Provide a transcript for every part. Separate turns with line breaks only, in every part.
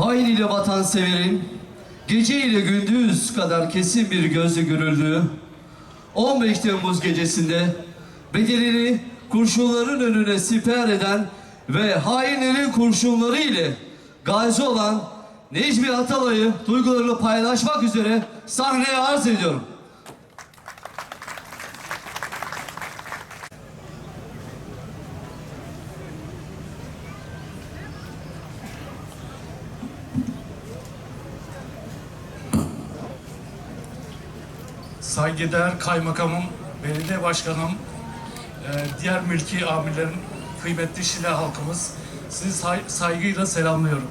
hain ile vatanseverin gece ile gündüz kadar kesin bir gözle görüldüğü 15 Temmuz gecesinde bedelini kurşunların önüne siper eden ve hainlerin kurşunları ile gazi olan Necmi Atalay'ı duygularını paylaşmak üzere sahneye arz ediyorum.
Saygıdeğer kaymakamım, belediye başkanım, e, diğer mülki amirlerim, kıymetli Şile halkımız, sizi say- saygıyla selamlıyorum.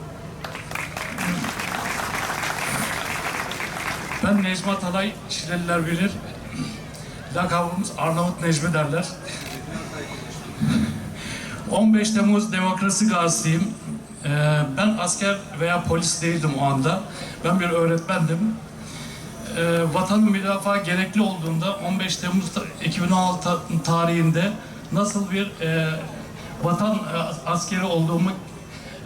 Ben Necmi Atalay, Şileliler bilir. Lakabımız Arnavut Necmi derler. 15 Temmuz Demokrasi Gazisiyim. Ee, ben asker veya polis değildim o anda. Ben bir öğretmendim e, vatan müdafaa gerekli olduğunda 15 Temmuz ta- 2016 tarihinde nasıl bir e, vatan e, askeri olduğumu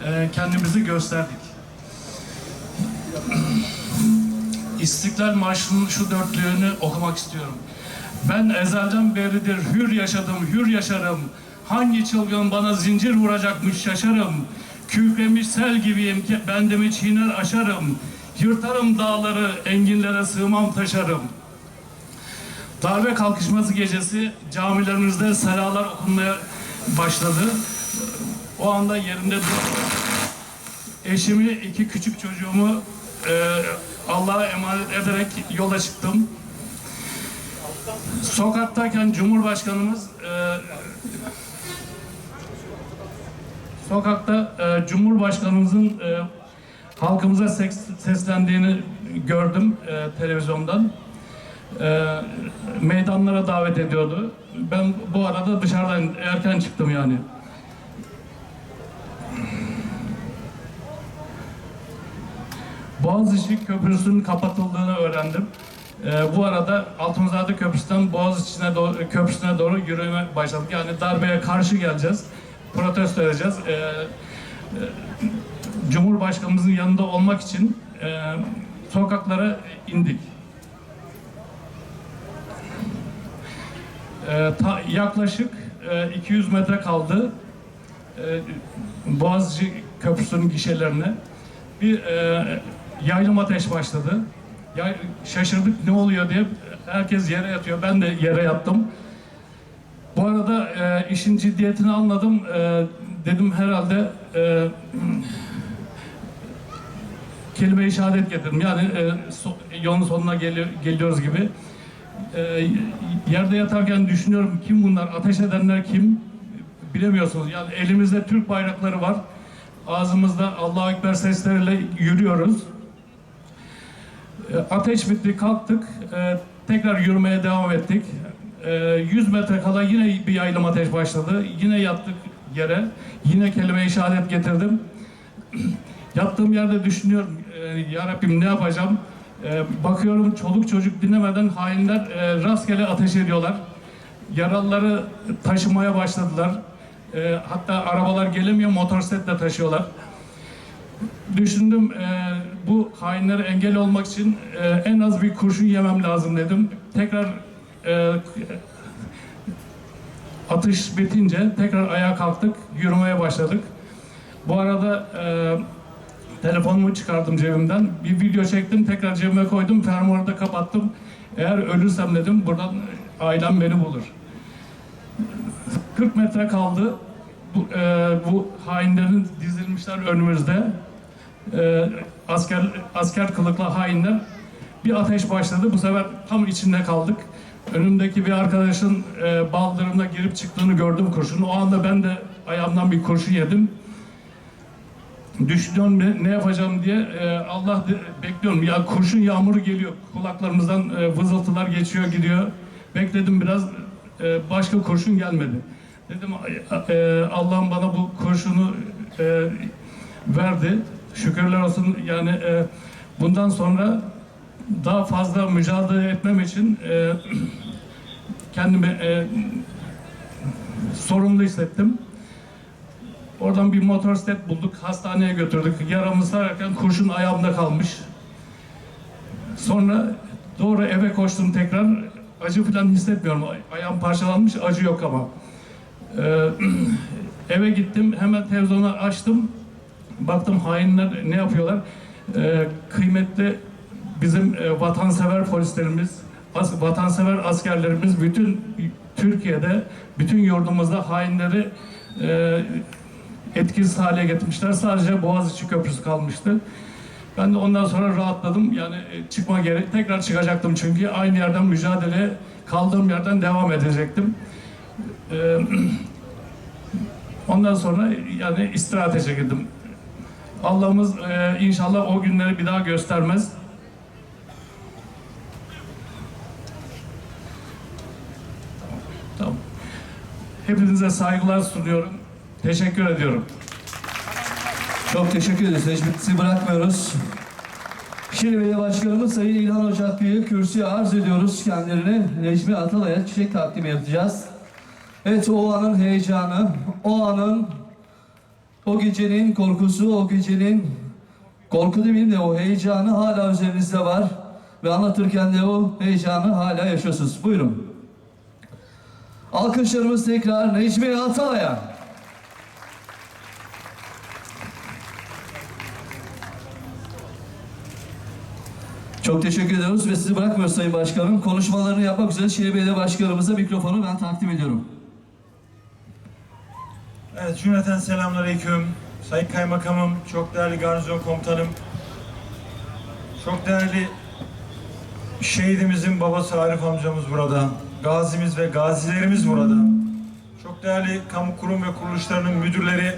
e, kendimizi gösterdik. İstiklal Marşı'nın şu dörtlüğünü okumak istiyorum. Ben ezelden beridir hür yaşadım, hür yaşarım. Hangi çılgın bana zincir vuracakmış şaşarım. Kükremiş sel gibiyim ki bendimi çiğner aşarım. Yırtarım dağları, enginlere sığmam taşarım. Darbe kalkışması gecesi camilerimizde selalar okunmaya başladı. O anda yerimde dur- eşimi, iki küçük çocuğumu e, Allah'a emanet ederek yola çıktım. Sokaktayken Cumhurbaşkanımız e, sokakta e, Cumhurbaşkanımızın e, halkımıza seks- seslendiğini gördüm e, televizyondan. E, meydanlara davet ediyordu. Ben bu arada dışarıdan erken çıktım yani. Boğaziçi Köprüsü'nün kapatıldığını öğrendim. Ee, bu arada Altunzade Köprüsü'nden Boğaziçi'ne doğru, Köprüsü'ne doğru yürüme başladık. Yani darbeye karşı geleceğiz, protesto edeceğiz. Ee, e, Cumhurbaşkanımızın yanında olmak için e, sokaklara indik. Ee, ta- yaklaşık e, 200 metre kaldı e, Boğaziçi Köprüsü'nün gişelerine bir e, yaylım ateş başladı. Ya, şaşırdık ne oluyor diye herkes yere yatıyor. Ben de yere yattım. Bu arada e, işin ciddiyetini anladım. E, dedim herhalde e, kelime-i şehadet getirdim. Yani e, so- yolun sonuna geliyor, geliyoruz gibi. E, yerde yatarken düşünüyorum kim bunlar, ateş edenler kim bilemiyorsunuz. Yani elimizde Türk bayrakları var. Ağzımızda Allahu Ekber sesleriyle yürüyoruz. E, Ateş bitti, kalktık. E, tekrar yürümeye devam ettik. E, 100 metre kala yine bir yaylım ateş başladı. Yine yattık yere. Yine kelime-i şehadet getirdim. Yattığım yerde düşünüyorum, e, Ya Rabbim ne yapacağım? E, bakıyorum çoluk çocuk dinlemeden hainler e, rastgele ateş ediyorlar. Yaralıları taşımaya başladılar. E, hatta arabalar gelemiyor, motosikletle taşıyorlar. Düşündüm bu hainlere engel olmak için en az bir kurşun yemem lazım dedim. Tekrar atış bitince tekrar ayağa kalktık, yürümeye başladık. Bu arada telefonumu çıkardım cebimden. Bir video çektim, tekrar cebime koydum, fermuarı da kapattım. Eğer ölürsem dedim, buradan ailem beni bulur. 40 metre kaldı. Bu, e, bu hainlerin dizilmişler önümüzde. E, asker asker kılıklı hainler. Bir ateş başladı. Bu sefer tam içinde kaldık. Önümdeki bir arkadaşın e, baldırına girip çıktığını gördüm kurşunu. O anda ben de ayağımdan bir kurşun yedim. Düşünüyorum ne, ne yapacağım diye e, Allah de- bekliyorum. Ya kurşun yağmuru geliyor. Kulaklarımızdan e, vızıltılar geçiyor gidiyor. Bekledim biraz e, başka kurşun gelmedi. Dedim e, Allah'ım bana bu kurşunu e, verdi. Şükürler olsun yani e, bundan sonra daha fazla mücadele etmem için e, kendimi e, sorumlu hissettim. Oradan bir motosiklet bulduk, hastaneye götürdük. Yaramı sararken kurşun ayağımda kalmış. Sonra doğru eve koştum tekrar. Acı falan hissetmiyorum. Ay- Ayağım parçalanmış, acı yok ama. Ee, eve gittim, hemen televizyonu açtım. Baktım hainler ne yapıyorlar. Ee, kıymetli bizim e, vatansever polislerimiz, as- vatansever askerlerimiz bütün Türkiye'de, bütün yurdumuzda hainleri e, etkisiz hale getirmişler. Sadece Boğaziçi Köprüsü kalmıştı. Ben de ondan sonra rahatladım. Yani e, çıkma gerek. Tekrar çıkacaktım çünkü aynı yerden mücadele kaldığım yerden devam edecektim. Ee, ondan sonra yani istirahate çekildim. Allah'ımız e, inşallah o günleri bir daha göstermez. Hepinize saygılar sunuyorum. Teşekkür ediyorum.
Çok teşekkür ederiz. Necmet'i bırakmıyoruz. Şimdi Belediye Başkanımız Sayın İlhan Ocaklı'yı kürsüye arz ediyoruz kendilerine. Necmi Atalay'a çiçek takdimi yapacağız. Evet o anın heyecanı, o anın, o gecenin korkusu, o gecenin korku demeyeyim de o heyecanı hala üzerinizde var. Ve anlatırken de o heyecanı hala yaşıyorsunuz. Buyurun. Alkışlarımız tekrar Necmi Atalay'a. Çok teşekkür ediyoruz ve sizi bırakmıyoruz Sayın Başkanım. Konuşmalarını yapmak üzere Şehir Belediye Başkanımıza mikrofonu ben takdim ediyorum.
Evet, cümleten selamünaleyküm. Sayın Kaymakamım, çok değerli garnizon komutanım, çok değerli şehidimizin babası Arif amcamız burada, gazimiz ve gazilerimiz burada. Çok değerli kamu kurum ve kuruluşlarının müdürleri,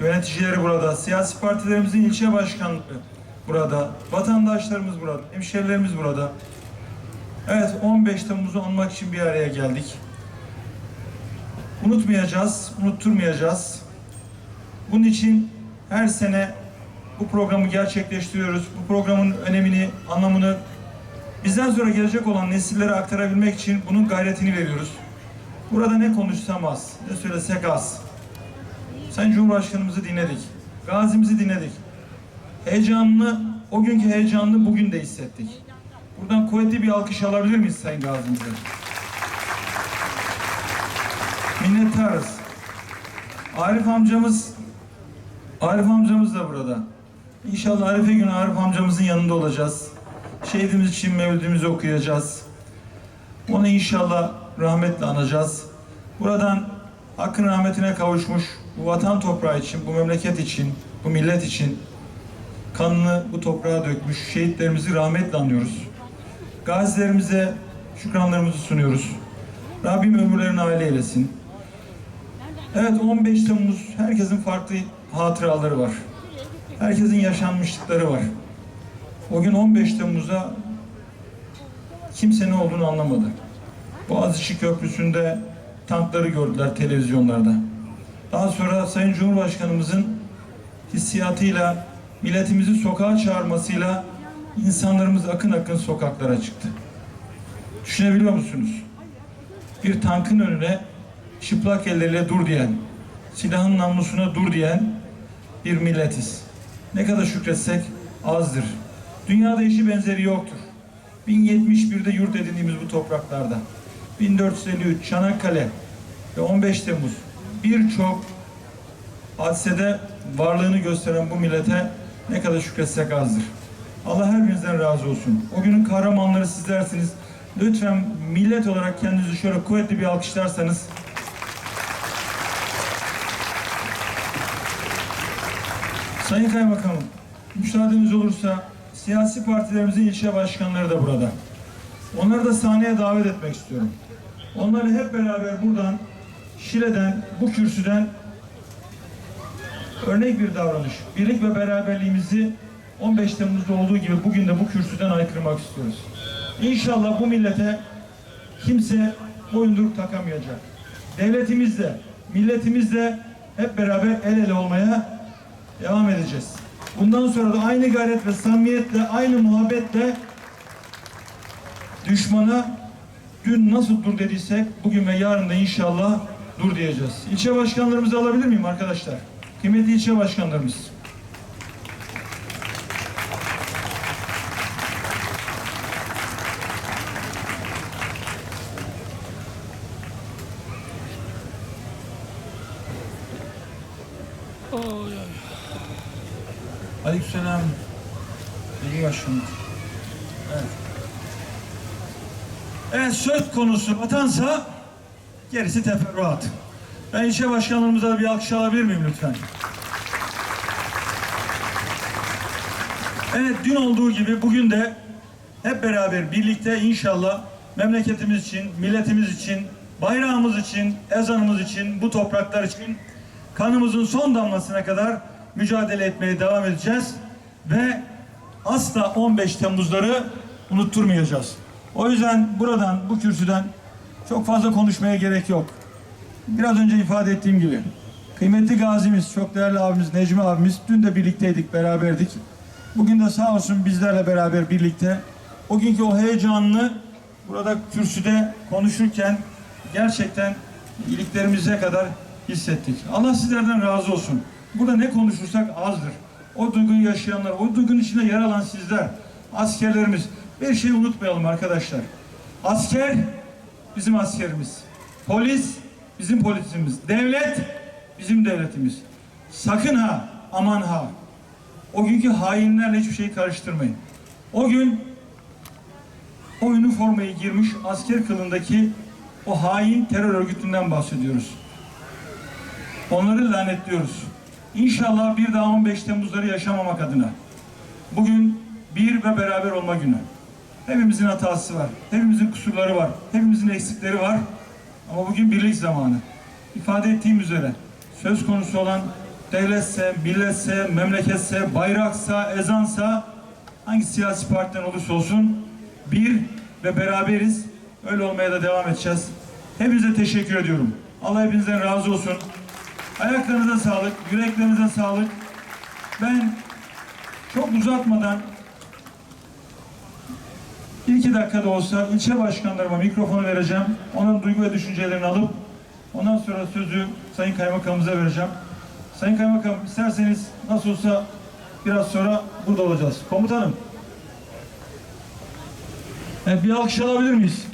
yöneticileri burada, siyasi partilerimizin ilçe başkanları burada, vatandaşlarımız burada, hemşehrilerimiz burada. Evet, 15 Temmuz'u anmak için bir araya geldik. Unutmayacağız, unutturmayacağız. Bunun için her sene bu programı gerçekleştiriyoruz. Bu programın önemini, anlamını bizden sonra gelecek olan nesillere aktarabilmek için bunun gayretini veriyoruz. Burada ne konuşsam az, ne söylesek az. Sayın Cumhurbaşkanımızı dinledik. Gazimizi dinledik. Heyecanını, o günkü heyecanını bugün de hissettik. Buradan kuvvetli bir alkış alabilir miyiz Sayın Gazimize? minnettarız. Arif amcamız Arif amcamız da burada. İnşallah Arife günü Arif amcamızın yanında olacağız. Şehidimiz için mevlidimizi okuyacağız. Onu inşallah rahmetle anacağız. Buradan hakkın rahmetine kavuşmuş bu vatan toprağı için, bu memleket için, bu millet için kanını bu toprağa dökmüş şehitlerimizi rahmetle anıyoruz. Gazilerimize şükranlarımızı sunuyoruz. Rabbim ömürlerini aile eylesin. Evet 15 Temmuz herkesin farklı hatıraları var. Herkesin yaşanmışlıkları var. O gün 15 Temmuz'a kimse ne olduğunu anlamadı. Boğaziçi Köprüsü'nde tankları gördüler televizyonlarda. Daha sonra Sayın Cumhurbaşkanımızın hissiyatıyla, milletimizi sokağa çağırmasıyla insanlarımız akın akın sokaklara çıktı. Düşünebiliyor musunuz? Bir tankın önüne çıplak elleriyle dur diyen, silahın namlusuna dur diyen bir milletiz. Ne kadar şükretsek azdır. Dünyada eşi benzeri yoktur. 1071'de yurt edindiğimiz bu topraklarda, 1453 Çanakkale ve 15 Temmuz birçok hadisede varlığını gösteren bu millete ne kadar şükretsek azdır. Allah her birinizden razı olsun. O günün kahramanları sizlersiniz. Lütfen millet olarak kendinizi şöyle kuvvetli bir alkışlarsanız Sayın Kaymakamım, müsaadeniz olursa siyasi partilerimizin ilçe başkanları da burada. Onları da sahneye davet etmek istiyorum. Onları hep beraber buradan, Şile'den, bu kürsüden örnek bir davranış, birlik ve beraberliğimizi 15 Temmuz'da olduğu gibi bugün de bu kürsüden aykırmak istiyoruz. İnşallah bu millete kimse boyunduruk takamayacak. Devletimizle, milletimizle hep beraber el ele olmaya devam edeceğiz. Bundan sonra da aynı gayret ve samimiyetle, aynı muhabbetle düşmana dün nasıl dur dediysek bugün ve yarın da inşallah dur diyeceğiz. İlçe başkanlarımızı alabilir miyim arkadaşlar? Kıymetli ilçe başkanlarımız, Aleykümselam. İyi başkanım. Evet. Evet söz konusu vatansa gerisi teferruat. Ben ilçe başkanlarımıza bir alkış alabilir miyim lütfen? Evet dün olduğu gibi bugün de hep beraber birlikte inşallah memleketimiz için, milletimiz için, bayrağımız için, ezanımız için, bu topraklar için kanımızın son damlasına kadar mücadele etmeye devam edeceğiz ve asla 15 Temmuzları unutturmayacağız. O yüzden buradan, bu kürsüden çok fazla konuşmaya gerek yok. Biraz önce ifade ettiğim gibi kıymetli gazimiz, çok değerli abimiz Necmi abimiz dün de birlikteydik, beraberdik. Bugün de sağ olsun bizlerle beraber birlikte o günkü o heyecanlı burada kürsüde konuşurken gerçekten iliklerimize kadar hissettik. Allah sizlerden razı olsun. Burada ne konuşursak azdır. O duyguyu yaşayanlar, o duygunun içinde yer alan sizler, askerlerimiz. Bir şey unutmayalım arkadaşlar. Asker bizim askerimiz. Polis bizim polisimiz. Devlet bizim devletimiz. Sakın ha, aman ha. O günkü hainlerle hiçbir şeyi karıştırmayın. O gün o üniformayı girmiş asker kılındaki o hain terör örgütünden bahsediyoruz. Onları lanetliyoruz. İnşallah bir daha 15 Temmuzları yaşamamak adına. Bugün bir ve beraber olma günü. Hepimizin hatası var. Hepimizin kusurları var. Hepimizin eksikleri var. Ama bugün birlik zamanı. İfade ettiğim üzere söz konusu olan devletse, milletse, memleketse, bayraksa, ezansa hangi siyasi partiden olursa olsun bir ve beraberiz. Öyle olmaya da devam edeceğiz. Hepinize teşekkür ediyorum. Allah hepinizden razı olsun. Ayaklarınıza sağlık, yüreklerinize sağlık. Ben çok uzatmadan bir iki dakikada olsa ilçe başkanlarıma mikrofonu vereceğim. Onun duygu ve düşüncelerini alıp ondan sonra sözü Sayın Kaymakamımıza vereceğim. Sayın Kaymakam isterseniz nasıl olsa biraz sonra burada olacağız. Komutanım. Evet, bir alkış alabilir miyiz?